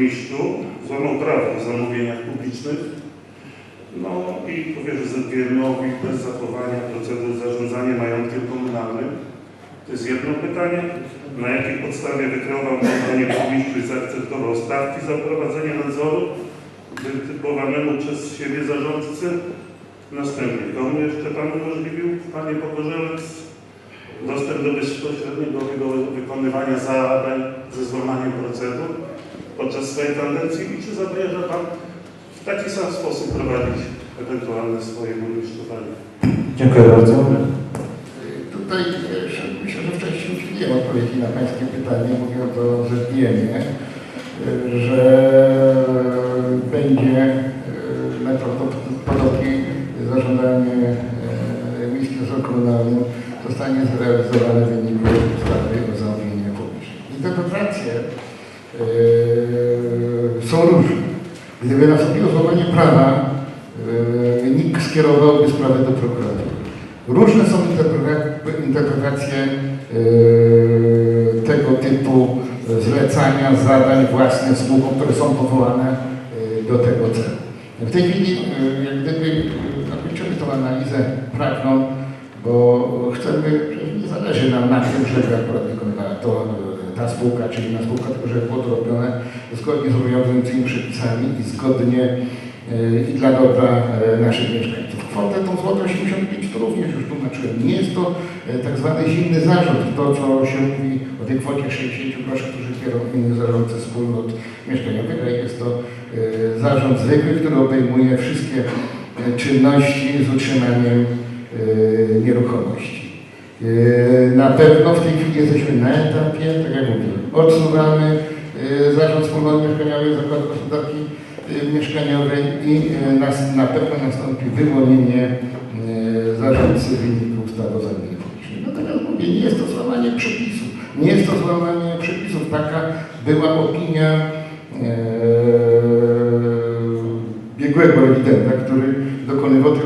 burmistrzu złamał prawo w zamówieniach publicznych. No i powierzy ZGM-owi bez zachowania procedur zarządzania majątkiem komunalnym. To jest jedno pytanie. Na jakiej podstawie wykreował panie burmistrzu i zaakceptował stawki za prowadzenie nadzoru wytypowanemu przez siebie zarządcy? Następnie, komu jeszcze Pan umożliwił, Panie Pogorzelec, dostęp do bezpośredniego wy- wykonywania zadań ze złamaniem procedur podczas swojej kadencji i czy zamierza Pan w taki sam sposób prowadzić ewentualne swoje burmistrzowanie? Dziękuję bardzo. Tutaj e, myślę, że wcześniej udzieliłem odpowiedzi na Pańskie pytanie, mówiąc o ZGM-ie, e, że będzie najprawdopodobniej zarządzanie e, Miejskim Zarządem Komunalnym zostanie zrealizowane w wyniku ustawy o zamówieniach publicznych. Interpretacje e, są różne. Gdyby nastąpiło złamanie prawa, e, NIK skierowałby sprawę do prokuratury. Różne są interpreta- interpretacje e, tego typu zlecania zadań własnych spółkom, które są powołane e, do tego celu. W tej chwili jak gdyby zakończymy tą analizę prawną, bo chcemy, nie zależy nam na tym, żeby akurat wykonywała to ta spółka czy inna spółka, tylko żeby było to robione zgodnie z obowiązującymi przepisami i zgodnie e, i dla dobra e, naszych mieszkańców. Kwotę tą złotą 85 to również już tłumaczyłem. Nie jest to e, tak zwany zimny zarzut, to co się mówi o tej kwocie 60 groszy, którzy kierują zarządcy wspólnot mieszkaniowych, a jest to zarząd zwykły, który obejmuje wszystkie czynności z utrzymaniem nieruchomości. E, Na pewno w tej chwili jesteśmy na etapie, tak jak mówiłem, odsuwamy e, zarząd wspólnot mieszkaniowych, zakładu gospodarki e, mieszkaniowej i nas, na pewno nastąpi wyłonienie zarządcy w wyniku ustawy o zamówieniu. Natomiast mówię, nie jest to złamanie przepisów. Nie jest to złamanie przepisów. Taka była opinia biegłego rewidenta, który dokonywał tych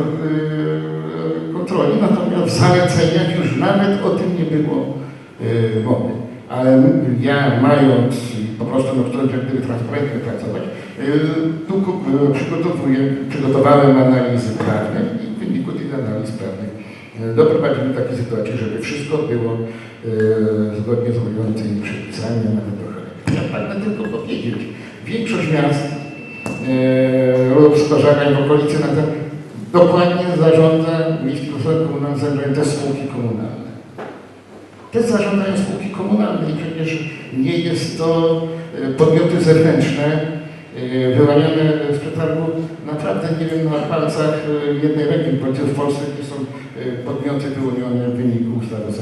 kontroli, natomiast w zaleceniach już nawet o tym nie było e, mowy. Ale ja mając po prostu no, chcąc jak gdyby transparentnie pracować, e, tu e, przygotowuję, przygotowałem analizy prawne i w wyniku tych analiz prawnych e, doprowadzimy do takiej sytuacji, żeby wszystko było e, zgodnie z obowiązującymi przepisami, nawet trochę pragnę tylko powiedzieć, większość miast e, rozporządzeń w okolicy na ten dokładnie zarządza Gospodarstwo Komunalne, te spółki komunalne. Te zarządzają spółki komunalne i przecież nie jest to e, podmioty zewnętrzne e, wyłaniane z przetargu naprawdę nie wiem na palcach e, jednej ręki, bo w Polsce nie są podmioty wyłonione w wyniku ustawy.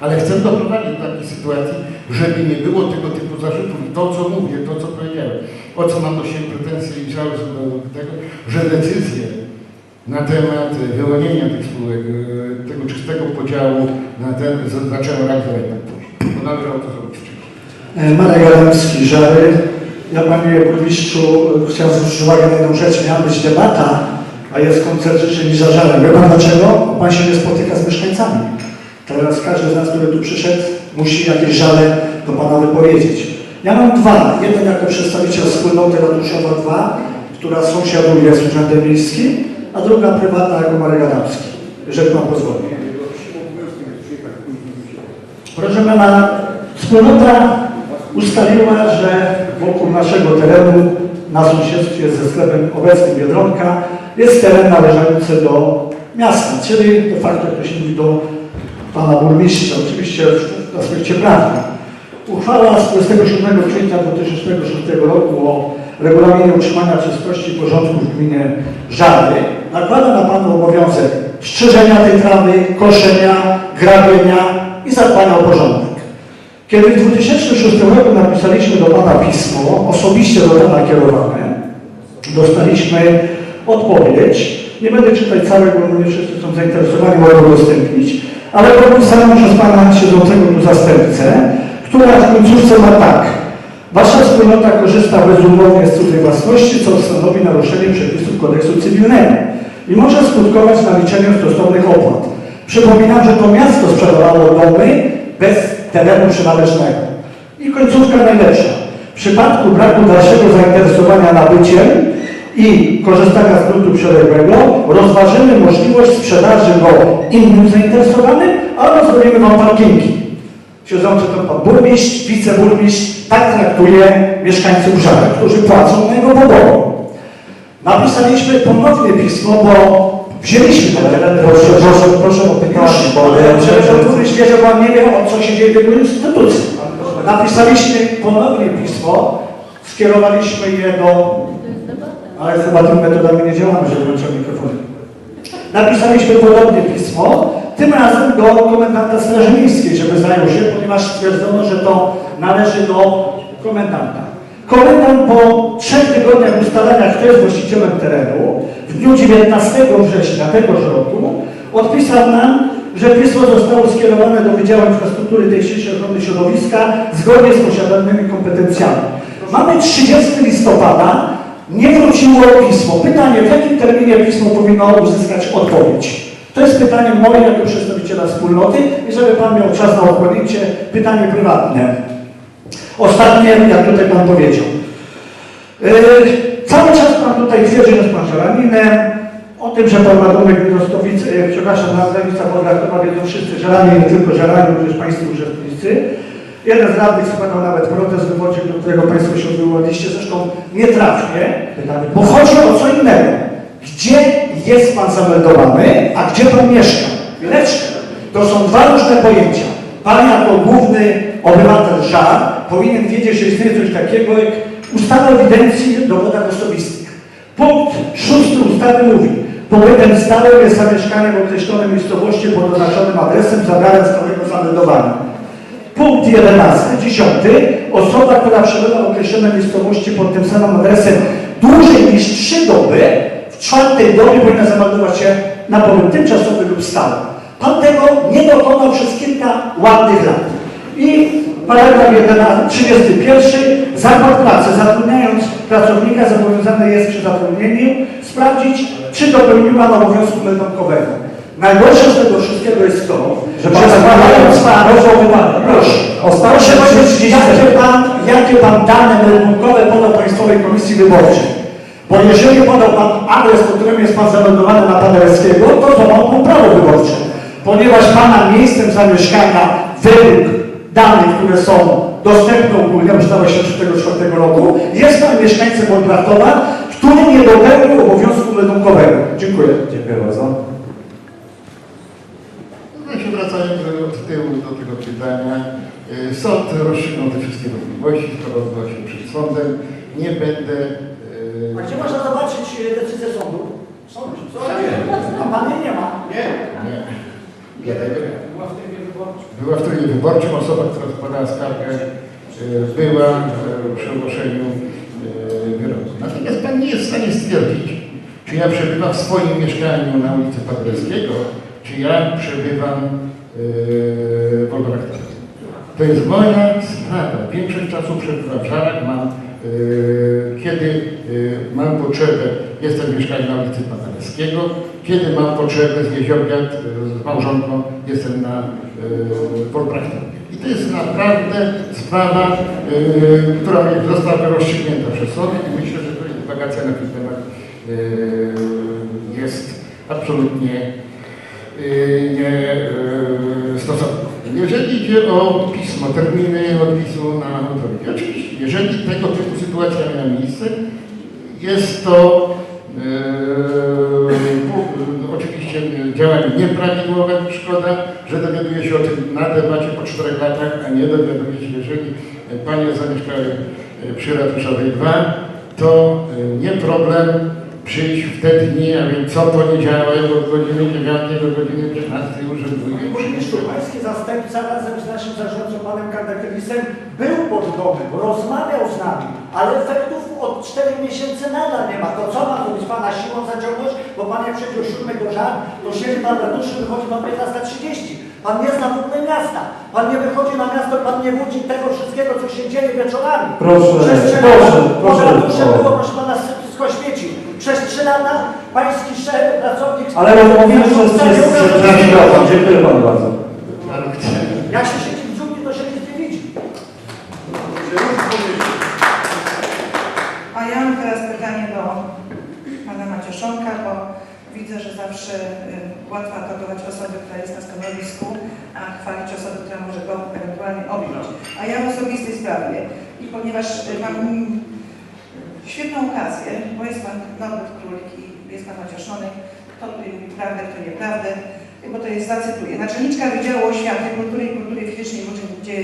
Ale chcę doprowadzić do takiej sytuacji, żeby nie było tego typu zarzutów. To, co mówię, to, co powiedziałem, o co mam do siebie pretensje i żal do tego, że decyzje na temat wyłonienia tych spółek, e, tego czystego podziału na ten zaczęło realizować tak później. Bo należało to zrobić. E, Marek Adamski, Żary. Ja Panie Burmistrzu e, chciałem zwrócić uwagę na jedną rzecz. Miała być debata, a jest koncert życzeń za Żarem. Wie Pan dlaczego? Pan się nie spotyka z mieszkańcami. Teraz każdy z nas, który tu przyszedł, musi jakieś żale do Pana wypowiedzieć. Ja mam dwa. Jeden jako przedstawiciel wspólnoty Ratuszowa 2, która sąsiaduje z Urzędem Miejskim, a druga prywatna jako Marek Adamski. Jeżeli Pan pozwoli. Proszę Pana, wspólnota ustaliła, że wokół naszego terenu na sąsiedztwie ze sklepem obecnym Biedronka jest teren należący do miasta, czyli de facto, jak to się mówi, do Pana Burmistrza, oczywiście w aspekcie prawnym. Uchwała z 27 kwietnia 2006 roku o regulaminie utrzymania czystości i porządku w gminie Żary nakłada na Pana obowiązek strzyżenia tej trawy, koszenia, grabienia i zadbania o porządek. Kiedy w 2006 roku napisaliśmy do Pana pismo, osobiście do Pana kierowane, dostaliśmy odpowiedź. Nie będę czytać całego, bo nie wszyscy są zainteresowani, mogę go udostępnić, ale podpisaną przez Pana siedzącego tu zastępcę, która w końcówce ma tak. Wasza wspólnota korzysta bezumownie z cudzej własności, co stanowi naruszenie przepisów kodeksu cywilnego i może skutkować naliczeniem stosownych opłat. Przypominam, że to miasto sprzedawało domy bez terenu przynależnego. I końcówka najlepsza. W przypadku braku dalszego zainteresowania nabyciem i korzystania z gruntu przeległego rozważymy możliwość sprzedaży go innym zainteresowanym albo zrobimy wam parkingi. Siedzący tam pan burmistrz, wiceburmistrz tak traktuje mieszkańców Żarek, którzy płacą na jego budowę. Napisaliśmy ponownie pismo, bo wzięliśmy te tereny. Proszę, proszę, proszę o pytanie, bo pan burmistrz wiedział, pan nie wie, o co się dzieje w jego instytucji. Napisaliśmy ponownie pismo, skierowaliśmy je do... Ale chyba tymi metodami nie działamy, żeby włączać mikrofony. Napisaliśmy ponownie pismo, tym razem do komendanta Straży Miejskiej, żeby zajął się, ponieważ stwierdzono, że to należy do komendanta. Komendant po trzech tygodniach ustalenia, kto jest właścicielem terenu, w dniu 19 września tegoż roku odpisał nam, że pismo zostało skierowane do Wydziału Infrastruktury Technicznej Ochrony Środowiska zgodnie z posiadanymi kompetencjami. Mamy 30 listopada, nie wróciło pismo. Pytanie, w jakim terminie pismo powinno uzyskać odpowiedź? To jest pytanie moje jako przedstawiciela wspólnoty i żeby Pan miał czas na odpowiedź, pytanie prywatne. Ostatnie, jak tutaj Pan powiedział. Yy, cały czas Pan tutaj twierdzi, że Pan żelaninem, o tym, że Pan ma domek w Widostowicy, yy, przepraszam, Podlach, to wiedzą wszyscy żelanie, nie tylko żelanie, również Pańscy urzędnicy. Jeden z radnych składał nawet protest wyborczy, do którego Państwo się odwołaliście, zresztą nietrafnie, bo chodzi o co innego. Gdzie jest Pan zameldowany, a gdzie Pan mieszka? Chwileczkę. To są dwa różne pojęcia. Pan jako główny obywatel żar powinien wiedzieć, że istnieje coś takiego jak ustawa o ewidencji w dowodach osobistych. Punkt szósty ustawy mówi, pobytem stałym jest zamieszkanie w określonej miejscowości pod oznaczonym adresem za miarę stałego zameldowania. Punkt 11, 10. Osoba, która przebywa w określonej miejscowości pod tym samym adresem dłużej niż 3 doby, w czwartej dobie powinna zameldować się na pobyt tymczasowy lub stały. Pan tego nie dokonał przez kilka ładnych lat. I paragraf 11, 31. Zakład pracy zatrudniając pracownika zobowiązany jest przy zatrudnieniu sprawdzić, czy dopełnił pan obowiązku meldunkowego. Najgorsze z tego wszystkiego jest to, że, pan składając pan, proszę proszę, powiedzieć, 30 jakie pan, jakie pan dane meldunkowe podał Państwowej Komisji Wyborczej. Bo jeżeli podał pan adres, pod którym jest pan zameldowany na Paderewskiego, to złamał pan prawo wyborcze. Ponieważ pana miejscem zamieszkania według danych, które są dostępne ogólnie, ustawa 1974 roku, jest pan mieszkańcem Olbrachtowa, który nie dopełnił obowiązku meldunkowego. Dziękuję. Dziękuję bardzo. No i się wracając od tyłu do tego pytania, y, sąd rozstrzygnął te wszystkie wątpliwości, skoro odbywa się przed sądem. Nie będę... A gdzie można zobaczyć e, decyzję sądu? Sąd, A pan jej nie ma? Nie. Nie. Dlatego była w trybie wyborczym. Osoba, która składała skargę, y, była przy ogłoszeniu y, wyroku. Natomiast Pan nie jest w stanie stwierdzić, czy ja przebywam w swoim mieszkaniu na ulicy Paderewskiego, czy ja przebywam w Olbrachtowie. To jest moja sprawa. Większość czasu przebywam w Żarach, mam, kiedy y, mam potrzebę, jestem w mieszkaniu na ulicy Paderewskiego, kiedy mam potrzebę zjeść obiad z małżonką, jestem na y, Wolbrachtowie. I to jest naprawdę sprawa, która została rozstrzygnięta przez sąd i myślę, że jest dywagacja na ten temat jest absolutnie nie stosowna. Jeżeli idzie o pismo, terminy odpisu na odpowiedź, oczywiście, jeżeli tego typu sytuacja miała miejsce, jest to Yy, oczywiście działanie nieprawidłowe, szkoda, że dowiaduje się o tym na debacie po czterech latach, a nie dowiaduje się, jeżeli Panie zamieszkały przy Ratuszowej 2, to e, nie problem przyjść w te dni, a więc co poniedziałek od godziny 9 do godziny 15 urzęduje. Pański zastępca razem z naszym zarządcą, panem Kardakielisem, był pod domem, rozmawiał z nami, ale efektów od 4 miesięcy nadal nie ma. To co ma robić pana siłą zaciągnąć, bo pan jak przyjdzie o 7 do żar, to siedzi pan w ratuszu, wychodzi pan 15.30. Pan nie zna w ogóle miasta. Pan nie wychodzi na miasto, pan nie budzi tego wszystkiego, co się dzieje wieczorami. Proszę, Przez proszę, proszę. O. było, proszę pana, sypisko śmieci. Przez 3 lata pański szef, pracownik... Ale przez przez mikrofon. Dziękuję panu bardzo. Jak się siedzi w dżungli, to się nic nie widzi. A ja mam teraz pytanie do pana Maciuszonka, bo widzę, że zawsze y, łatwo atakować osoby, która jest na stanowisku, a chwalić osoby, która może go ewentualnie objąć. A ja w osobistej sprawie i ponieważ y, mam mm, świetną okazję, bo jest pan Norbert Królik i jest pan Macioszonek, kto tutaj y, mówi prawdę, kto nieprawdę, bo to jest, zacytuję, naczelniczka Wydziału Oświaty, Kultury i Kultury Fizycznej w Urzędzie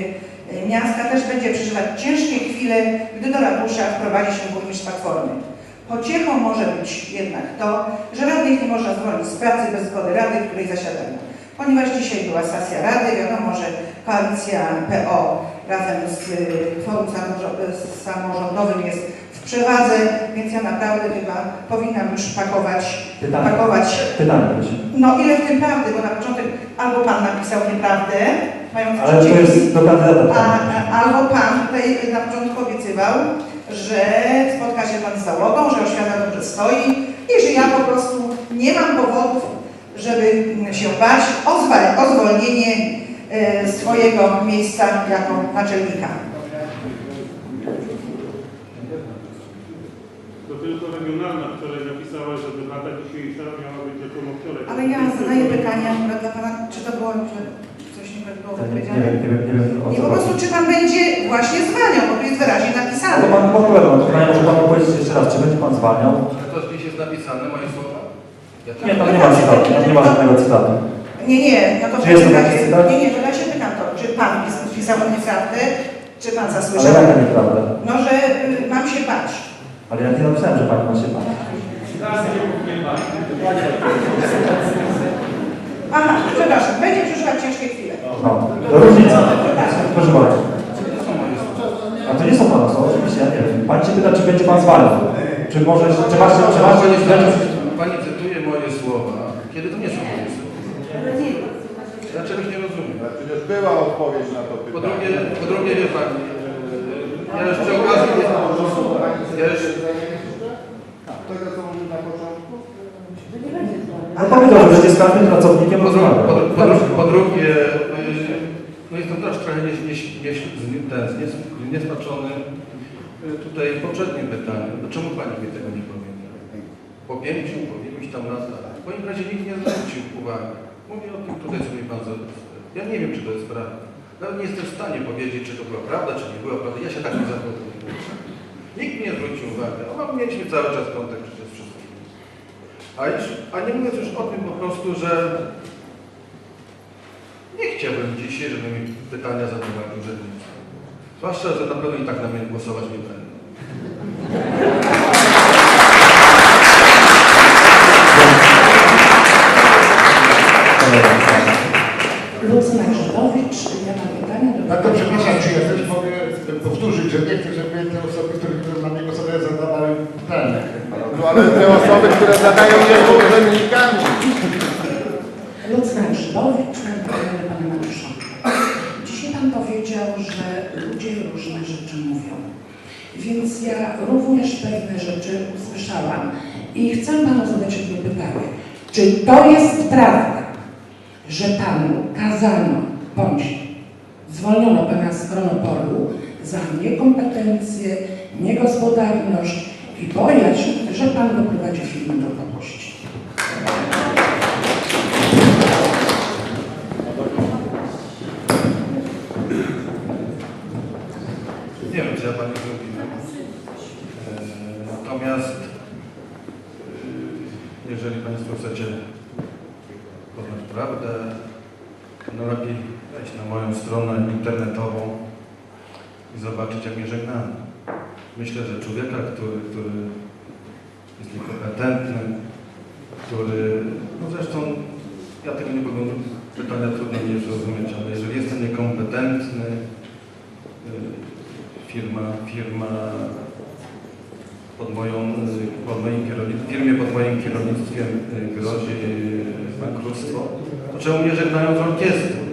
y, Miasta też będzie przeżywać ciężkie chwile, gdy do ratusza wprowadzi się burmistrz Platformy. Pociechą może być jednak to, że radnych nie można zwolnić z pracy bez zgody Rady, w której zasiadają. Ponieważ dzisiaj była sesja Rady, wiadomo, że koalicja PO razem z y, Forum z Samorządowym jest w przewadze, więc ja naprawdę chyba powinnam już pakować, Pytanie. pakować Pytanie proszę. no ile w tym prawdy, bo na początek albo Pan napisał nieprawdę, mając Ale to jest do kandydata a, a, albo Pan tutaj na początku obiecywał, że spotka się Pan z załogą, że oświata dobrze stoi i że ja po prostu nie mam powodów, żeby się bać o, o zwolnienie e, swojego miejsca jako naczelnika. To tylko regionalna, która napisała, że debata dzisiejsza miała być tylko wtorek. Ale ja zadaję pytania akurat dla Pana, czy to było że coś Nie powiedziane? wiem, nie wiem, nie wiem o I co po prostu, czy Pan będzie właśnie zwalniał, bo tu jest wyraźnie napisane. Ale pan odpowiadał na pytanie, może pan powiedzieć jeszcze raz, czy będzie pan zwalniał? Ale to gdzieś jest napisane, moje słowa? Ja Nie, tam nie ma cytatu, nie ma żadnego cytatu. Nie, nie, no to w Czy jest takim to razie, taki cytat? nie, nie, to ja się pytam to, czy Pan pis- pisał nieprawdę, czy Pan Ale zasłyszał? jaka nieprawda? No, że y, mam się bać. Ale ja nie napisałem, że pani ma się bać. Aha, przepraszam, będzie przeżywać ciężkie chwile. No, to różnica. Proszę bardzo. A to nie są pana słowa, oczywiście, ja nie wiem. Pan się pyta, czy będzie pan zwalniał. Czy może, czy masz, czy masz, Pani, pani cytuje moje słowa, kiedy to nie są moje słowa. Ja czegoś nie rozumiem. Przecież była odpowiedź na to Po pytanie. drugie, po drugie wie pani, ja jeszcze okazji nie jeszcze, Tego co mówił na początku? No powiedział, że będzie z każdym pracownikiem po, rozmawiał. po, po, po drugie, e, no jestem też trochę nie, nie, nie, nie, ten, znies, zniesmaczony e, tutaj poprzednim pytaniem. No czemu pani mi tego nie powiedziała? Po pięciu, po iluś tam latach. W moim razie nikt nie zwrócił uwagi. Mówię o tym tutaj, co mi pan zadał. Ja nie wiem, czy to jest prawda. Nawet nie jestem w stanie powiedzieć, czy to była prawda, czy nie była prawda. Ja się tak nie zachowuję. Nikt nie zwrócił uwagi. My mieliśmy cały czas kontakt przecież z wszystkimi. A, już, a nie mówiąc już o tym po prostu, że nie chciałbym dzisiaj, żeby mi pytania zadawali urzędnicy. Zwłaszcza, że na pewno i tak na mnie głosować nie będą. Ale te osoby, które zadają są urzędnikami. Lucyna Grzybowicz, mam pytanie do Pana Mariusza. Dzisiaj Pan powiedział, że ludzie różne rzeczy mówią. Więc ja również pewne rzeczy usłyszałam i chcę Panu zadać jedno pytanie. Czy to jest prawda, że Panu kazano bądź zwolniono Pana z chronopolu za niekompetencje, niegospodarność i bojaźń, że Pan doprowadzi firmę do upadłości? Nie wiem, czy ja Pani zrobiłem. Natomiast e, jeżeli Państwo chcecie poznać prawdę, no lepiej wejść na moją stronę internetową i zobaczyć, jak mnie żegnano. Myślę, że człowieka, który, który jest niekompetentny, który, no zresztą ja tego nie mogę, pytania trudno mi zrozumieć, ale jeżeli jestem niekompetentny, y, firma, firma pod moją, pod moim firmie pod moim kierownictwem y, grozi bankructwo, to czemu mnie żegnają z orkiestrą?